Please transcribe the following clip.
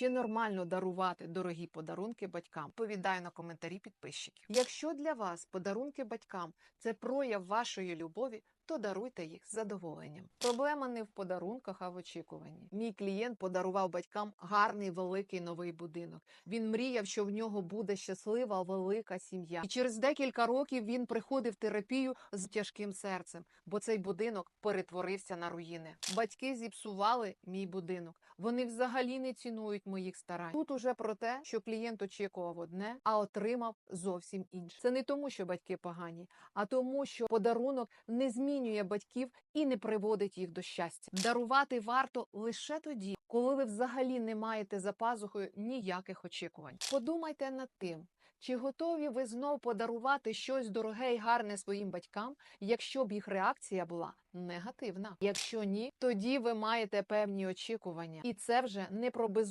Чи нормально дарувати дорогі подарунки батькам? Повідаю на коментарі підписчиків. Якщо для вас подарунки батькам це прояв вашої любові, то даруйте їх з задоволенням. Проблема не в подарунках, а в очікуванні. Мій клієнт подарував батькам гарний великий новий будинок. Він мріяв, що в нього буде щаслива велика сім'я. І через декілька років він приходив терапію з тяжким серцем, бо цей будинок перетворився на руїни. Батьки зіпсували мій будинок. Вони взагалі не цінують моїх старань. Тут уже про те, що клієнт очікував одне, а отримав зовсім інше. Це не тому, що батьки погані, а тому, що подарунок не змінює батьків і не приводить їх до щастя. Дарувати варто лише тоді, коли ви взагалі не маєте за пазухою ніяких очікувань. Подумайте над тим. Чи готові ви знов подарувати щось дороге і гарне своїм батькам, якщо б їх реакція була негативна? Якщо ні, тоді ви маєте певні очікування, і це вже не про безумовність,